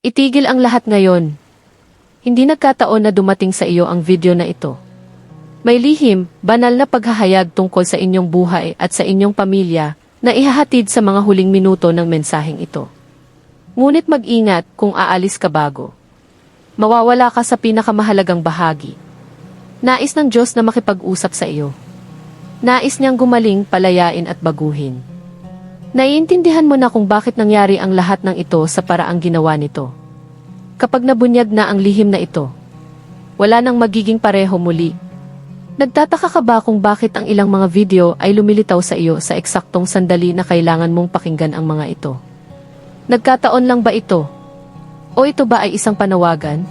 Itigil ang lahat ngayon. Hindi nagkataon na dumating sa iyo ang video na ito. May lihim, banal na paghahayag tungkol sa inyong buhay at sa inyong pamilya na ihahatid sa mga huling minuto ng mensaheng ito. Ngunit mag-ingat kung aalis ka bago. Mawawala ka sa pinakamahalagang bahagi. Nais ng Diyos na makipag-usap sa iyo. Nais niyang gumaling, palayain at baguhin. Naiintindihan mo na kung bakit nangyari ang lahat ng ito sa paraang ginawa nito. Kapag nabunyag na ang lihim na ito, wala nang magiging pareho muli. Nagtataka ka ba kung bakit ang ilang mga video ay lumilitaw sa iyo sa eksaktong sandali na kailangan mong pakinggan ang mga ito? Nagkataon lang ba ito? O ito ba ay isang panawagan?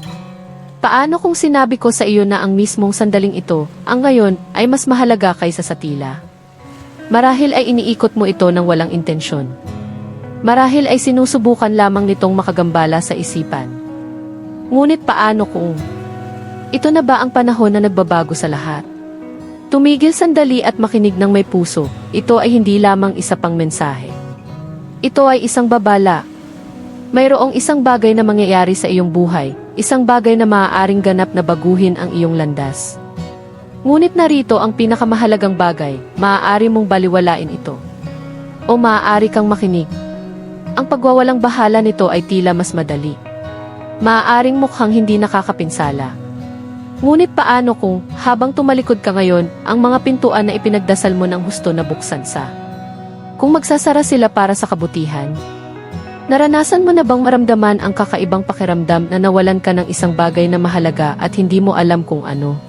Paano kung sinabi ko sa iyo na ang mismong sandaling ito, ang ngayon, ay mas mahalaga kaysa sa tila? Marahil ay iniikot mo ito ng walang intensyon. Marahil ay sinusubukan lamang nitong makagambala sa isipan. Ngunit paano kung ito na ba ang panahon na nagbabago sa lahat? Tumigil sandali at makinig ng may puso, ito ay hindi lamang isa pang mensahe. Ito ay isang babala. Mayroong isang bagay na mangyayari sa iyong buhay, isang bagay na maaaring ganap na baguhin ang iyong landas. Ngunit narito ang pinakamahalagang bagay, maaari mong baliwalain ito. O maaari kang makinig. Ang pagwawalang bahala nito ay tila mas madali. Maaaring mukhang hindi nakakapinsala. Ngunit paano kung, habang tumalikod ka ngayon, ang mga pintuan na ipinagdasal mo ng husto na buksan sa? Kung magsasara sila para sa kabutihan? Naranasan mo na bang maramdaman ang kakaibang pakiramdam na nawalan ka ng isang bagay na mahalaga at hindi mo alam kung ano?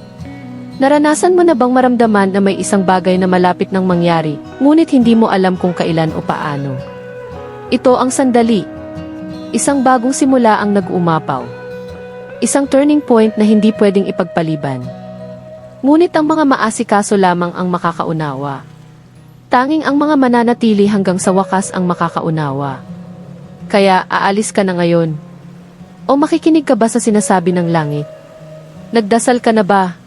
Naranasan mo na bang maramdaman na may isang bagay na malapit nang mangyari, ngunit hindi mo alam kung kailan o paano? Ito ang sandali. Isang bagong simula ang nag-umapaw. Isang turning point na hindi pwedeng ipagpaliban. Ngunit ang mga maasikaso lamang ang makakaunawa. Tanging ang mga mananatili hanggang sa wakas ang makakaunawa. Kaya aalis ka na ngayon. O makikinig ka ba sa sinasabi ng langit? Nagdasal ka na ba?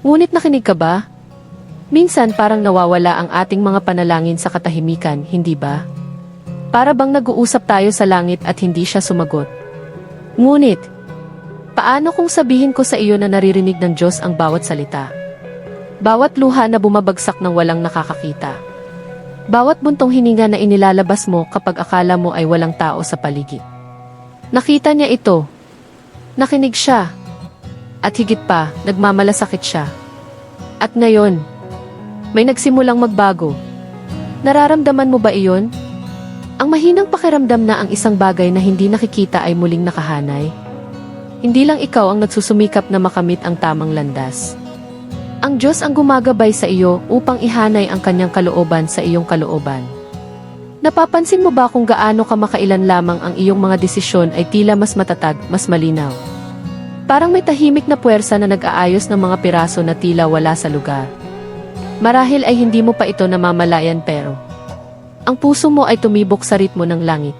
Ngunit nakinig ka ba? Minsan parang nawawala ang ating mga panalangin sa katahimikan, hindi ba? Para bang nag-uusap tayo sa langit at hindi siya sumagot. Ngunit, paano kung sabihin ko sa iyo na naririnig ng Diyos ang bawat salita? Bawat luha na bumabagsak ng walang nakakakita. Bawat buntong hininga na inilalabas mo kapag akala mo ay walang tao sa paligid. Nakita niya ito. Nakinig siya. At higit pa, nagmamalasakit siya. At ngayon, may nagsimulang magbago. Nararamdaman mo ba iyon? Ang mahinang pakiramdam na ang isang bagay na hindi nakikita ay muling nakahanay. Hindi lang ikaw ang nagsusumikap na makamit ang tamang landas. Ang Diyos ang gumagabay sa iyo upang ihanay ang kanyang kalooban sa iyong kalooban. Napapansin mo ba kung gaano ka makailan lamang ang iyong mga desisyon ay tila mas matatag, mas malinaw? Parang may tahimik na puwersa na nag-aayos ng mga piraso na tila wala sa lugar. Marahil ay hindi mo pa ito namamalayan pero ang puso mo ay tumibok sa ritmo ng langit.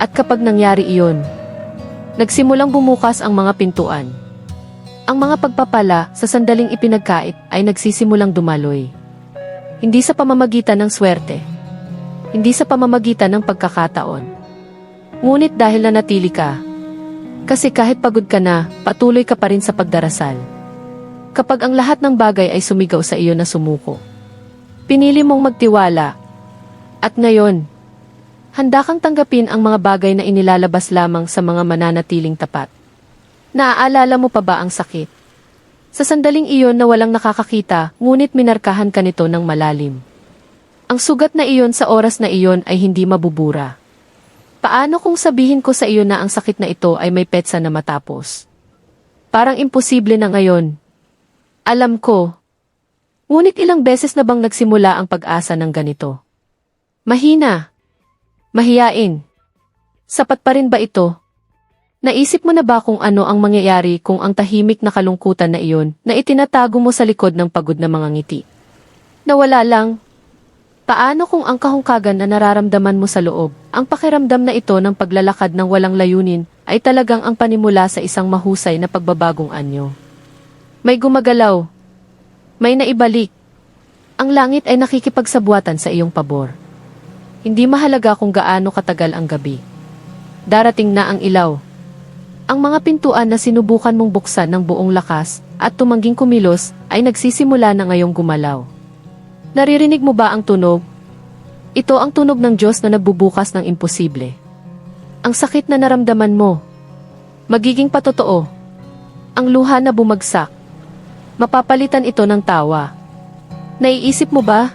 At kapag nangyari iyon, nagsimulang bumukas ang mga pintuan. Ang mga pagpapala sa sandaling ipinagkait ay nagsisimulang dumaloy. Hindi sa pamamagitan ng swerte. Hindi sa pamamagitan ng pagkakataon. Ngunit dahil na natili ka, kasi kahit pagod ka na, patuloy ka pa rin sa pagdarasal. Kapag ang lahat ng bagay ay sumigaw sa iyo na sumuko. Pinili mong magtiwala. At ngayon, handa kang tanggapin ang mga bagay na inilalabas lamang sa mga mananatiling tapat. Naaalala mo pa ba ang sakit? Sa sandaling iyon na walang nakakakita, ngunit minarkahan ka nito ng malalim. Ang sugat na iyon sa oras na iyon ay hindi mabubura. Paano kung sabihin ko sa iyo na ang sakit na ito ay may petsa na matapos? Parang imposible na ngayon. Alam ko. Ngunit ilang beses na bang nagsimula ang pag-asa ng ganito? Mahina. Mahiyain. Sapat pa rin ba ito? Naisip mo na ba kung ano ang mangyayari kung ang tahimik na kalungkutan na iyon na itinatago mo sa likod ng pagod na mga ngiti? Nawala lang, Paano kung ang kahungkagan na nararamdaman mo sa loob, ang pakiramdam na ito ng paglalakad ng walang layunin, ay talagang ang panimula sa isang mahusay na pagbabagong anyo? May gumagalaw. May naibalik. Ang langit ay nakikipagsabuatan sa iyong pabor. Hindi mahalaga kung gaano katagal ang gabi. darating na ang ilaw. Ang mga pintuan na sinubukan mong buksan ng buong lakas at tumangging kumilos ay nagsisimula na ngayong gumalaw. Naririnig mo ba ang tunog? Ito ang tunog ng Diyos na nagbubukas ng imposible. Ang sakit na naramdaman mo. Magiging patotoo. Ang luha na bumagsak. Mapapalitan ito ng tawa. Naiisip mo ba?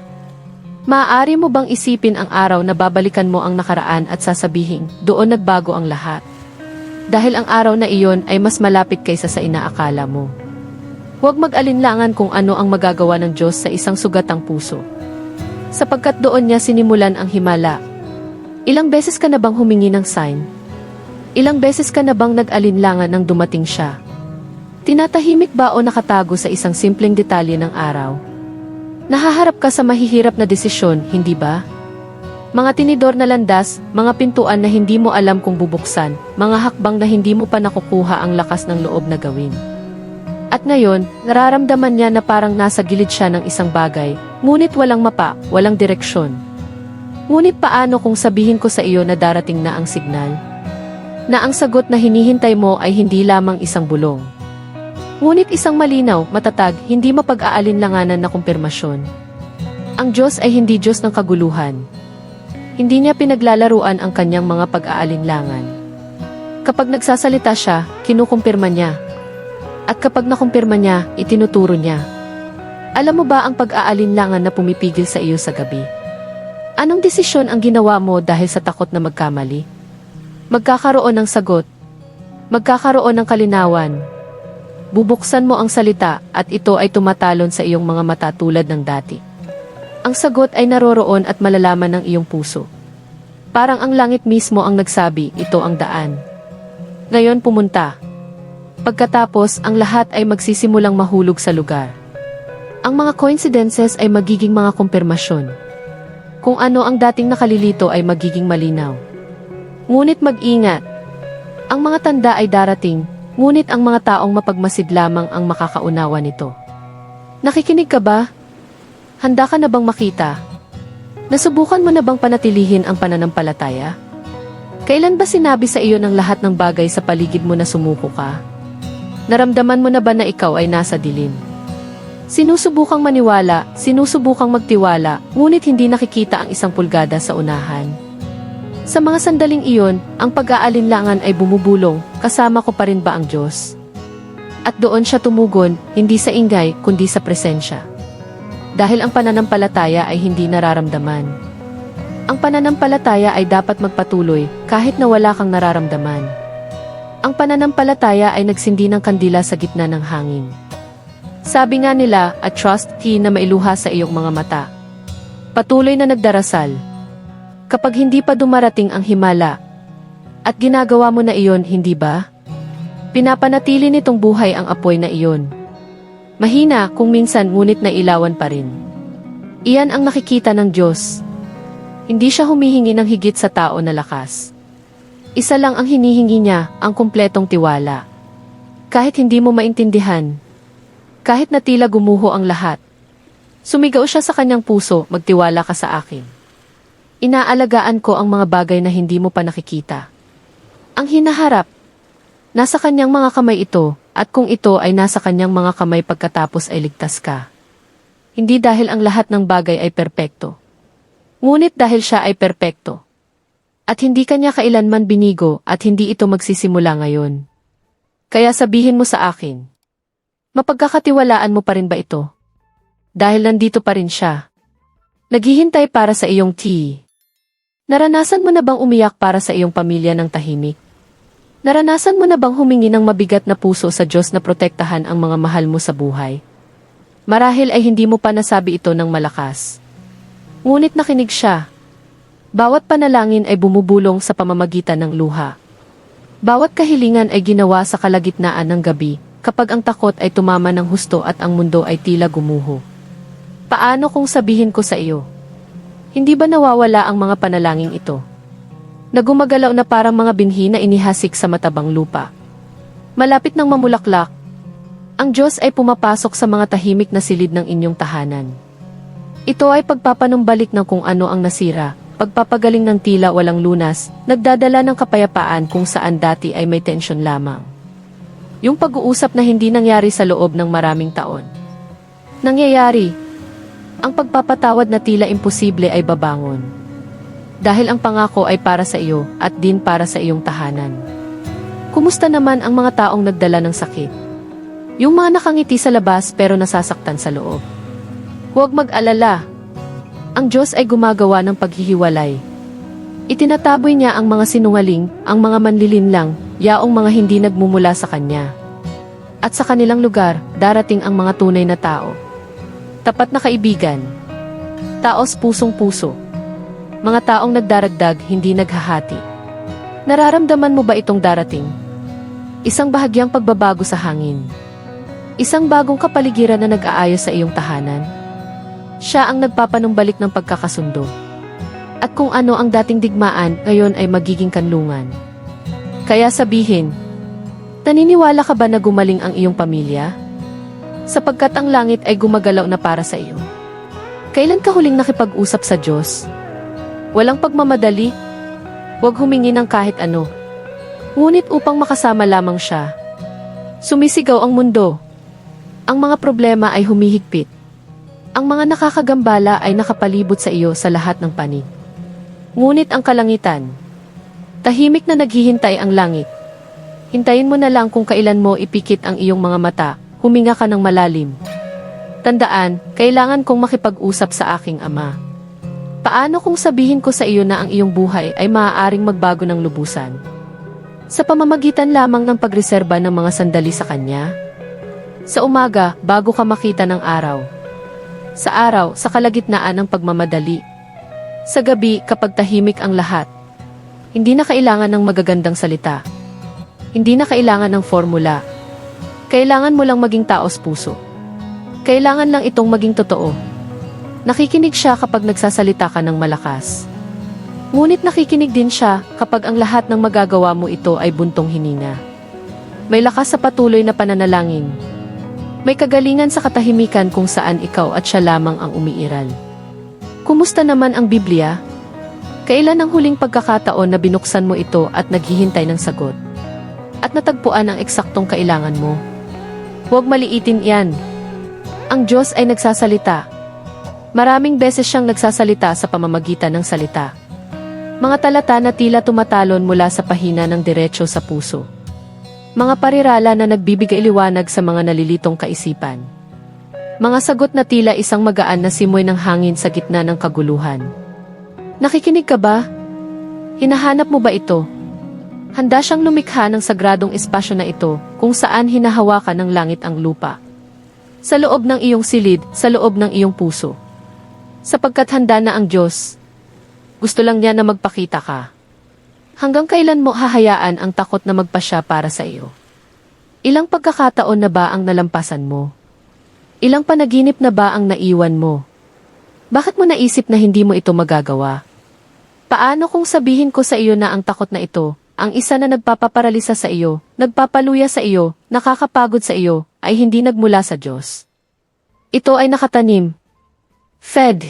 Maaari mo bang isipin ang araw na babalikan mo ang nakaraan at sasabihin, doon nagbago ang lahat? Dahil ang araw na iyon ay mas malapit kaysa sa inaakala mo. Huwag mag-alinlangan kung ano ang magagawa ng Diyos sa isang sugatang puso. Sapagkat doon niya sinimulan ang himala. Ilang beses ka na bang humingi ng sign? Ilang beses ka na bang nag-alinlangan nang dumating siya? Tinatahimik ba o nakatago sa isang simpleng detalye ng araw? Nahaharap ka sa mahihirap na desisyon, hindi ba? Mga tinidor na landas, mga pintuan na hindi mo alam kung bubuksan, mga hakbang na hindi mo pa nakukuha ang lakas ng loob na gawin. At ngayon, nararamdaman niya na parang nasa gilid siya ng isang bagay, ngunit walang mapa, walang direksyon. Ngunit paano kung sabihin ko sa iyo na darating na ang signal? Na ang sagot na hinihintay mo ay hindi lamang isang bulong. Ngunit isang malinaw, matatag, hindi mapag-aalinlanganan na kumpirmasyon. Ang Diyos ay hindi Diyos ng kaguluhan. Hindi niya pinaglalaruan ang kanyang mga pag-aalinlangan. Kapag nagsasalita siya, kinukumpirma niya. At kapag nakumpirma niya, itinuturo niya. Alam mo ba ang pag-aalinlangan na pumipigil sa iyo sa gabi? Anong desisyon ang ginawa mo dahil sa takot na magkamali? Magkakaroon ng sagot. Magkakaroon ng kalinawan. Bubuksan mo ang salita at ito ay tumatalon sa iyong mga mata tulad ng dati. Ang sagot ay naroroon at malalaman ng iyong puso. Parang ang langit mismo ang nagsabi, ito ang daan. Ngayon pumunta. Pagkatapos, ang lahat ay magsisimulang mahulog sa lugar. Ang mga coincidences ay magiging mga kumpirmasyon. Kung ano ang dating nakalilito ay magiging malinaw. Ngunit mag-ingat. Ang mga tanda ay darating, ngunit ang mga taong mapagmasid lamang ang makakaunawa nito. Nakikinig ka ba? Handa ka na bang makita? Nasubukan mo na bang panatilihin ang pananampalataya? Kailan ba sinabi sa iyo ng lahat ng bagay sa paligid mo na sumuko ka? Naramdaman mo na ba na ikaw ay nasa dilim? Sinusubukang maniwala, sinusubukang magtiwala, ngunit hindi nakikita ang isang pulgada sa unahan. Sa mga sandaling iyon, ang pag-aalinlangan ay bumubulong, kasama ko pa rin ba ang Diyos? At doon siya tumugon, hindi sa ingay, kundi sa presensya. Dahil ang pananampalataya ay hindi nararamdaman. Ang pananampalataya ay dapat magpatuloy, kahit na wala kang nararamdaman. Ang pananampalataya ay nagsindi ng kandila sa gitna ng hangin. Sabi nga nila, a trust key na mailuha sa iyong mga mata. Patuloy na nagdarasal, kapag hindi pa dumarating ang himala. At ginagawa mo na iyon, hindi ba? Pinapanatili nitong buhay ang apoy na iyon. Mahina kung minsan ngunit nailawan pa rin. Iyan ang nakikita ng Diyos. Hindi siya humihingi ng higit sa tao na lakas. Isa lang ang hinihingi niya, ang kumpletong tiwala. Kahit hindi mo maintindihan, kahit na tila gumuho ang lahat, sumigaw siya sa kanyang puso, magtiwala ka sa akin. Inaalagaan ko ang mga bagay na hindi mo pa nakikita. Ang hinaharap, nasa kanyang mga kamay ito, at kung ito ay nasa kanyang mga kamay pagkatapos ay ligtas ka. Hindi dahil ang lahat ng bagay ay perpekto. Ngunit dahil siya ay perpekto. At hindi kanya kailanman binigo at hindi ito magsisimula ngayon. Kaya sabihin mo sa akin, mapagkakatiwalaan mo pa rin ba ito? Dahil nandito pa rin siya. Naghihintay para sa iyong tea. Naranasan mo na bang umiyak para sa iyong pamilya ng tahimik? Naranasan mo na bang humingi ng mabigat na puso sa Diyos na protektahan ang mga mahal mo sa buhay? Marahil ay hindi mo pa nasabi ito ng malakas. Ngunit nakinig siya. Bawat panalangin ay bumubulong sa pamamagitan ng luha. Bawat kahilingan ay ginawa sa kalagitnaan ng gabi, kapag ang takot ay tumama ng husto at ang mundo ay tila gumuho. Paano kung sabihin ko sa iyo? Hindi ba nawawala ang mga panalangin ito? Nagumagalaw na parang mga binhi na inihasik sa matabang lupa. Malapit ng mamulaklak, ang Diyos ay pumapasok sa mga tahimik na silid ng inyong tahanan. Ito ay pagpapanumbalik ng kung ano ang nasira, pagpapagaling ng tila walang lunas, nagdadala ng kapayapaan kung saan dati ay may tensyon lamang. Yung pag-uusap na hindi nangyari sa loob ng maraming taon. Nangyayari, ang pagpapatawad na tila imposible ay babangon. Dahil ang pangako ay para sa iyo at din para sa iyong tahanan. Kumusta naman ang mga taong nagdala ng sakit? Yung mga nakangiti sa labas pero nasasaktan sa loob. Huwag mag-alala. Ang Diyos ay gumagawa ng paghihiwalay. Itinataboy niya ang mga sinungaling, ang mga manlilinlang, yaong mga hindi nagmumula sa Kanya. At sa kanilang lugar, darating ang mga tunay na tao. Tapat na kaibigan. Taos pusong-puso. Mga taong nagdaragdag, hindi naghahati. Nararamdaman mo ba itong darating? Isang bahagyang pagbabago sa hangin. Isang bagong kapaligiran na nag-aayos sa iyong tahanan. Siya ang nagpapanumbalik ng pagkakasundo. At kung ano ang dating digmaan, ngayon ay magiging kanlungan. Kaya sabihin, naniniwala ka ba na gumaling ang iyong pamilya? Sapagkat ang langit ay gumagalaw na para sa iyo. Kailan ka huling nakipag-usap sa Diyos? Walang pagmamadali. Huwag humingi ng kahit ano. Ngunit upang makasama lamang siya. Sumisigaw ang mundo. Ang mga problema ay humihigpit. Ang mga nakakagambala ay nakapalibot sa iyo sa lahat ng panig. Ngunit ang kalangitan. Tahimik na naghihintay ang langit. Hintayin mo na lang kung kailan mo ipikit ang iyong mga mata, huminga ka ng malalim. Tandaan, kailangan kong makipag-usap sa aking ama. Paano kung sabihin ko sa iyo na ang iyong buhay ay maaaring magbago ng lubusan? Sa pamamagitan lamang ng pagreserba ng mga sandali sa kanya? Sa umaga, bago ka makita ng araw. Sa araw, sa kalagitnaan ng pagmamadali. Sa gabi, kapag tahimik ang lahat. Hindi na kailangan ng magagandang salita. Hindi na kailangan ng formula. Kailangan mo lang maging taos puso. Kailangan lang itong maging totoo. Nakikinig siya kapag nagsasalita ka ng malakas. Ngunit nakikinig din siya kapag ang lahat ng magagawa mo ito ay buntong hininga. May lakas sa patuloy na pananalangin. May kagalingan sa katahimikan kung saan ikaw at siya lamang ang umiiral. Kumusta naman ang Biblia? Kailan ang huling pagkakataon na binuksan mo ito at naghihintay ng sagot? At natagpuan ang eksaktong kailangan mo? Huwag maliitin iyan. Ang Diyos ay nagsasalita. Maraming beses siyang nagsasalita sa pamamagitan ng salita. Mga talata na tila tumatalon mula sa pahina ng diretsyo sa puso. Mga parirala na nagbibigay liwanag sa mga nalilitong kaisipan. Mga sagot na tila isang magaan na simoy ng hangin sa gitna ng kaguluhan. Nakikinig ka ba? Hinahanap mo ba ito? Handa siyang lumikha ng sagradong espasyo na ito kung saan hinahawakan ng langit ang lupa. Sa loob ng iyong silid, sa loob ng iyong puso. Sapagkat handa na ang Diyos, gusto lang niya na magpakita ka. Hanggang kailan mo hahayaan ang takot na magpasya para sa iyo? Ilang pagkakataon na ba ang nalampasan mo? Ilang panaginip na ba ang naiwan mo? Bakit mo naisip na hindi mo ito magagawa? Paano kung sabihin ko sa iyo na ang takot na ito, ang isa na nagpapaparalisa sa iyo, nagpapaluya sa iyo, nakakapagod sa iyo, ay hindi nagmula sa Diyos? Ito ay nakatanim. Fed.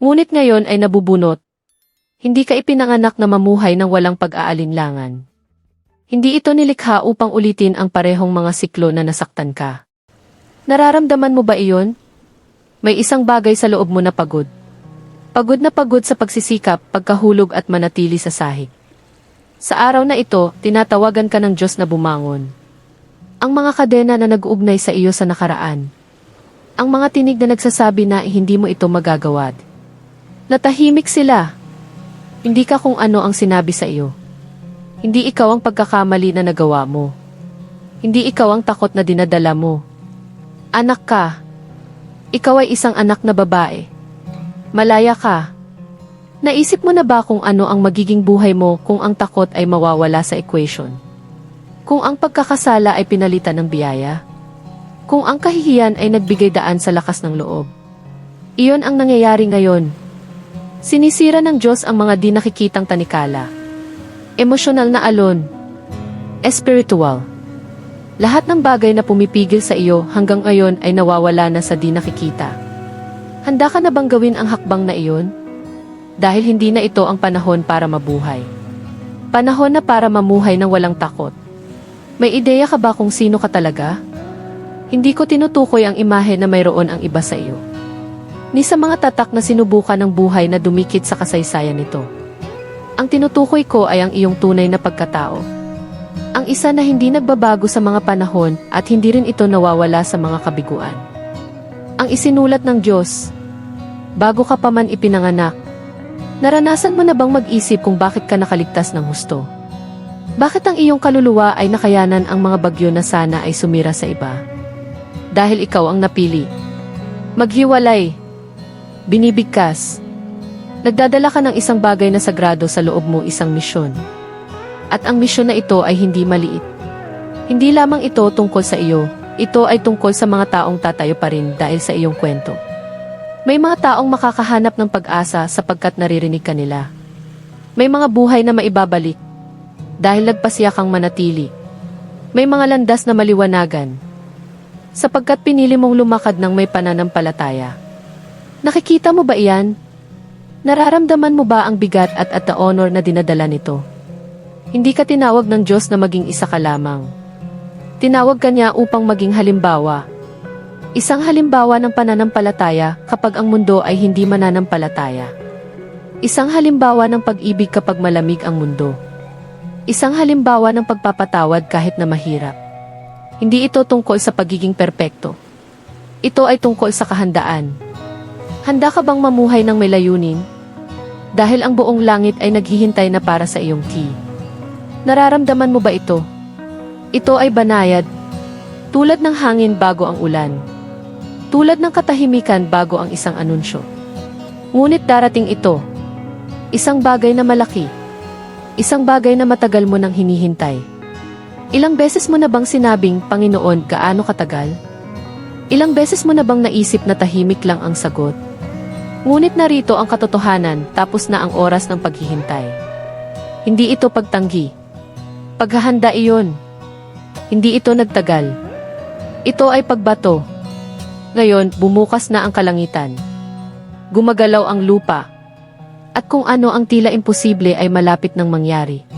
Ngunit ngayon ay nabubunot. Hindi ka ipinanganak na mamuhay ng walang pag-aalinlangan. Hindi ito nilikha upang ulitin ang parehong mga siklo na nasaktan ka. Nararamdaman mo ba iyon? May isang bagay sa loob mo na pagod. Pagod na pagod sa pagsisikap, pagkahulog at manatili sa sahig. Sa araw na ito, tinatawagan ka ng Diyos na bumangon. Ang mga kadena na nag-uugnay sa iyo sa nakaraan. Ang mga tinig na nagsasabi na hindi mo ito magagawad. Natahimik sila. Hindi ka kung ano ang sinabi sa iyo. Hindi ikaw ang pagkakamali na nagawa mo. Hindi ikaw ang takot na dinadala mo. Anak ka. Ikaw ay isang anak na babae. Malaya ka. Naisip mo na ba kung ano ang magiging buhay mo kung ang takot ay mawawala sa equation? Kung ang pagkakasala ay pinalitan ng biyaya? Kung ang kahihiyan ay nagbigay daan sa lakas ng loob? Iyon ang nangyayari ngayon. Sinisira ng Diyos ang mga di nakikitang tanikala. Emosyonal na alon. Espiritual. Lahat ng bagay na pumipigil sa iyo hanggang ngayon ay nawawala na sa di nakikita. Handa ka na bang gawin ang hakbang na iyon? dahil hindi na ito ang panahon para mabuhay. Panahon na para mamuhay ng walang takot. May ideya ka ba kung sino ka talaga? Hindi ko tinutukoy ang imahe na mayroon ang iba sa iyo. Ni sa mga tatak na sinubukan ng buhay na dumikit sa kasaysayan nito. Ang tinutukoy ko ay ang iyong tunay na pagkatao. Ang isa na hindi nagbabago sa mga panahon at hindi rin ito nawawala sa mga kabiguan. Ang isinulat ng Diyos. Bago ka pa man ipinanganak, naranasan mo na bang mag-isip kung bakit ka nakaligtas ng husto? Bakit ang iyong kaluluwa ay nakayanan ang mga bagyo na sana ay sumira sa iba? Dahil ikaw ang napili. Maghiwalay. Binibigkas. Nagdadala ka ng isang bagay na sagrado sa loob mo isang misyon. At ang misyon na ito ay hindi maliit. Hindi lamang ito tungkol sa iyo, ito ay tungkol sa mga taong tatayo pa rin dahil sa iyong kwento. May mga taong makakahanap ng pag-asa sapagkat naririnig ka nila. May mga buhay na maibabalik dahil nagpasya kang manatili. May mga landas na maliwanagan sapagkat pinili mong lumakad ng may pananampalataya. Nakikita mo ba iyan? Nararamdaman mo ba ang bigat at at the honor na dinadala nito? Hindi ka tinawag ng Diyos na maging isa ka lamang. Tinawag ka niya upang maging halimbawa. Isang halimbawa ng pananampalataya kapag ang mundo ay hindi mananampalataya. Isang halimbawa ng pag-ibig kapag malamig ang mundo. Isang halimbawa ng pagpapatawad kahit na mahirap. Hindi ito tungkol sa pagiging perpekto. Ito ay tungkol sa kahandaan. Handa ka bang mamuhay ng may layunin? Dahil ang buong langit ay naghihintay na para sa iyong key. Nararamdaman mo ba ito? Ito ay banayad, tulad ng hangin bago ang ulan. Tulad ng katahimikan bago ang isang anunsyo. Ngunit darating ito. Isang bagay na malaki. Isang bagay na matagal mo nang hinihintay. Ilang beses mo na bang sinabing, Panginoon, gaano katagal? Ilang beses mo na bang naisip na tahimik lang ang sagot? Ngunit narito ang katotohanan tapos na ang oras ng paghihintay. Hindi ito pagtanggi. Paghahanda iyon. Hindi ito nagtagal. Ito ay pagbato. Ngayon, bumukas na ang kalangitan. Gumagalaw ang lupa. At kung ano ang tila imposible ay malapit ng mangyari.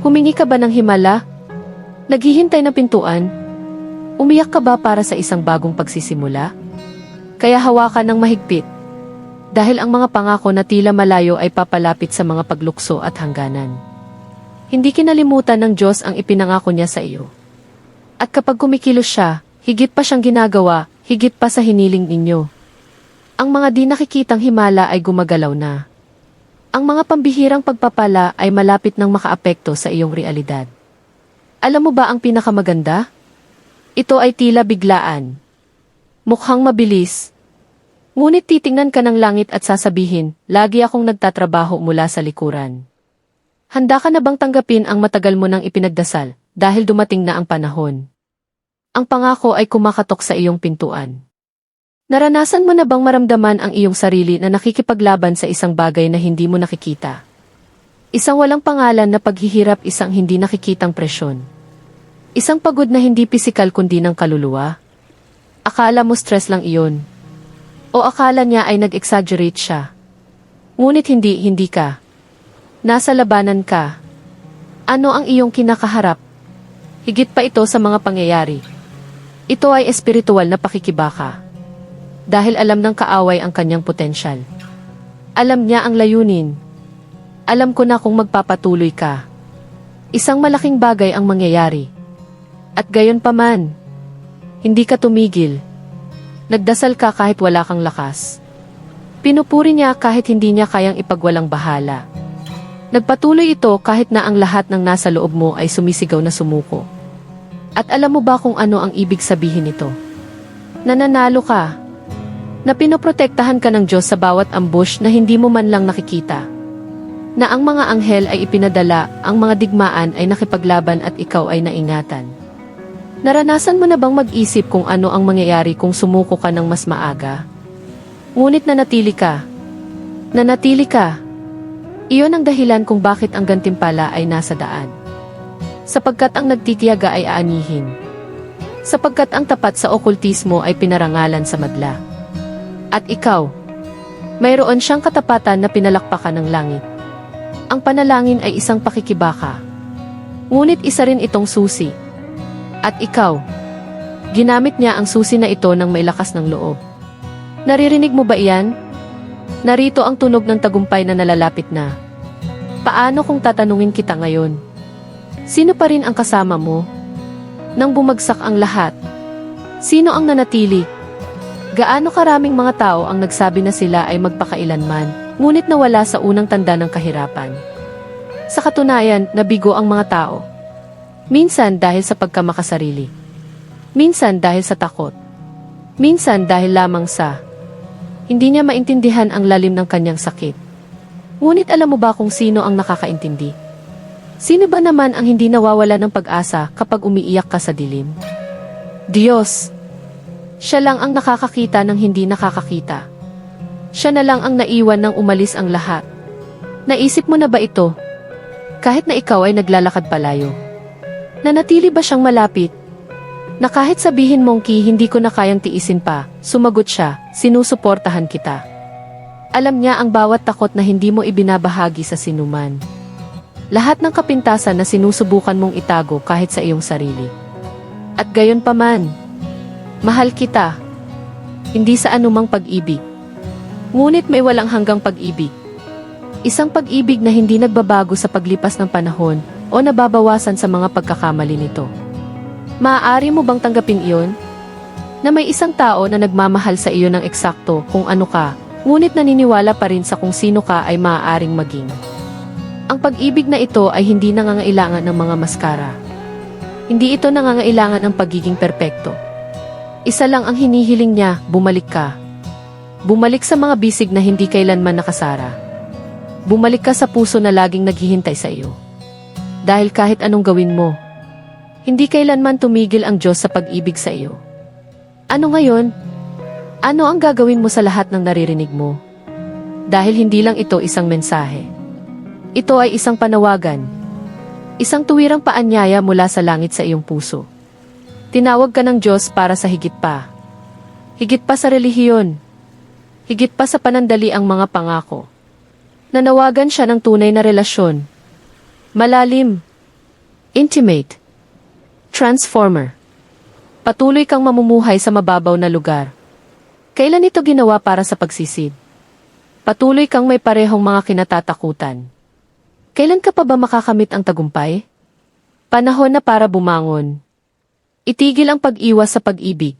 Humingi ka ba ng himala? Naghihintay na pintuan? Umiyak ka ba para sa isang bagong pagsisimula? Kaya hawakan ng mahigpit. Dahil ang mga pangako na tila malayo ay papalapit sa mga paglukso at hangganan. Hindi kinalimutan ng Diyos ang ipinangako niya sa iyo. At kapag kumikilos siya, higit pa siyang ginagawa, higit pa sa hiniling ninyo. Ang mga di nakikitang himala ay gumagalaw na. Ang mga pambihirang pagpapala ay malapit ng makaapekto sa iyong realidad. Alam mo ba ang pinakamaganda? Ito ay tila biglaan. Mukhang mabilis. Ngunit titingnan ka ng langit at sasabihin, lagi akong nagtatrabaho mula sa likuran. Handa ka na bang tanggapin ang matagal mo nang ipinagdasal dahil dumating na ang panahon? Ang pangako ay kumakatok sa iyong pintuan. Naranasan mo na bang maramdaman ang iyong sarili na nakikipaglaban sa isang bagay na hindi mo nakikita? Isang walang pangalan na paghihirap isang hindi nakikitang presyon. Isang pagod na hindi pisikal kundi ng kaluluwa. Akala mo stress lang iyon. O akala niya ay nag-exaggerate siya. Ngunit hindi, hindi ka. Nasa labanan ka. Ano ang iyong kinakaharap? Higit pa ito sa mga pangyayari. Ito ay espiritual na pakikibaka. Dahil alam ng kaaway ang kanyang potensyal. Alam niya ang layunin. Alam ko na kung magpapatuloy ka. Isang malaking bagay ang mangyayari. At gayon pa man, hindi ka tumigil. Nagdasal ka kahit wala kang lakas. Pinupuri niya kahit hindi niya kayang ipagwalang bahala. Nagpatuloy ito kahit na ang lahat ng nasa loob mo ay sumisigaw na sumuko. At alam mo ba kung ano ang ibig sabihin nito? Nananalo ka. Na pinoprotektahan ka ng Diyos sa bawat ambush na hindi mo man lang nakikita. Na ang mga anghel ay ipinadala, ang mga digmaan ay nakipaglaban at ikaw ay naingatan. Naranasan mo na bang mag-isip kung ano ang mangyayari kung sumuko ka ng mas maaga? Ngunit nanatili ka. Nanatili ka. Iyon ang dahilan kung bakit ang gantimpala ay nasa daan. Sapagkat ang nagtitiyaga ay aanihin. Sapagkat ang tapat sa okultismo ay pinarangalan sa madla. At ikaw, Mayroon siyang katapatan na pinalakpakan ng langit. Ang panalangin ay isang pakikibaka. Ngunit isa rin itong susi. At ikaw, ginamit niya ang susi na ito ng may lakas ng loob. Naririnig mo ba iyan? Narito ang tunog ng tagumpay na nalalapit na. Paano kung tatanungin kita ngayon? Sino pa rin ang kasama mo? Nang bumagsak ang lahat, sino ang nanatili? Gaano karaming mga tao ang nagsabi na sila ay magpakailanman, ngunit nawala sa unang tanda ng kahirapan? Sa katunayan, nabigo ang mga tao. Minsan dahil sa pagkamakasarili. Minsan dahil sa takot. Minsan dahil lamang sa hindi niya maintindihan ang lalim ng kanyang sakit. Ngunit alam mo ba kung sino ang nakakaintindi? Sino ba naman ang hindi nawawala ng pag-asa kapag umiiyak ka sa dilim? Diyos! Siya lang ang nakakakita ng hindi nakakakita. Siya na lang ang naiwan nang umalis ang lahat. Naisip mo na ba ito? Kahit na ikaw ay naglalakad palayo. Nanatili ba siyang malapit? Na kahit sabihin mong ki hindi ko na kayang tiisin pa, sumagot siya, sinusuportahan kita. Alam niya ang bawat takot na hindi mo ibinabahagi sa sinuman. Lahat ng kapintasan na sinusubukan mong itago kahit sa iyong sarili. At gayon pa man, mahal kita. Hindi sa anumang pag-ibig. Ngunit may walang hanggang pag-ibig. Isang pag-ibig na hindi nagbabago sa paglipas ng panahon o nababawasan sa mga pagkakamali nito. Maaari mo bang tanggapin iyon? Na may isang tao na nagmamahal sa iyo ng eksakto kung ano ka, ngunit naniniwala pa rin sa kung sino ka ay maaaring maging. Ang pag-ibig na ito ay hindi nangangailangan ng mga maskara. Hindi ito nangangailangan ng pagiging perpekto. Isa lang ang hinihiling niya, bumalik ka. Bumalik sa mga bisig na hindi kailanman nakasara. Bumalik ka sa puso na laging naghihintay sa iyo. Dahil kahit anong gawin mo, hindi kailanman tumigil ang Diyos sa pag-ibig sa iyo. Ano ngayon? Ano ang gagawin mo sa lahat ng naririnig mo? Dahil hindi lang ito isang mensahe. Ito ay isang panawagan. Isang tuwirang paanyaya mula sa langit sa iyong puso. Tinawag ka ng Diyos para sa higit pa. Higit pa sa relihiyon. Higit pa sa panandali ang mga pangako. Nanawagan siya ng tunay na relasyon. Malalim. Intimate. Transformer. Patuloy kang mamumuhay sa mababaw na lugar. Kailan ito ginawa para sa pagsisid? Patuloy kang may parehong mga kinatatakutan. Kailan ka pa ba makakamit ang tagumpay? Panahon na para bumangon. Itigil ang pag-iwas sa pag-ibig.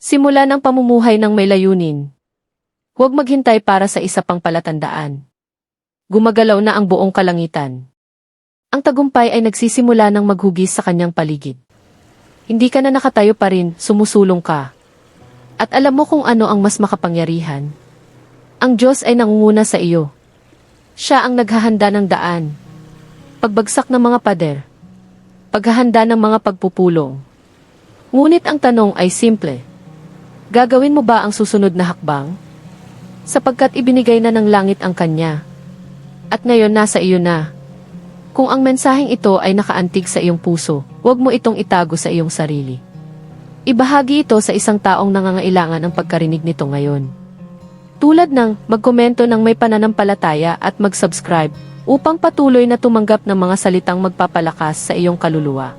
Simula ng pamumuhay ng may layunin. Huwag maghintay para sa isa pang palatandaan. Gumagalaw na ang buong kalangitan. Ang tagumpay ay nagsisimula ng maghugis sa kanyang paligid. Hindi ka na nakatayo pa rin, sumusulong ka. At alam mo kung ano ang mas makapangyarihan. Ang Diyos ay nangunguna sa iyo. Siya ang naghahanda ng daan. Pagbagsak ng mga pader. Paghahanda ng mga pagpupulong. Ngunit ang tanong ay simple. Gagawin mo ba ang susunod na hakbang? Sapagkat ibinigay na ng langit ang kanya. At ngayon nasa iyo na. Kung ang mensaheng ito ay nakaantig sa iyong puso, huwag mo itong itago sa iyong sarili. Ibahagi ito sa isang taong nangangailangan ng pagkarinig nito ngayon. Tulad ng magkomento ng may pananampalataya at mag-subscribe upang patuloy na tumanggap ng mga salitang magpapalakas sa iyong kaluluwa.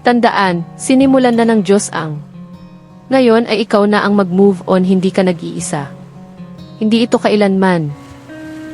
Tandaan, sinimulan na ng Diyos ang. Ngayon ay ikaw na ang mag-move on hindi ka nag-iisa. Hindi ito kailanman,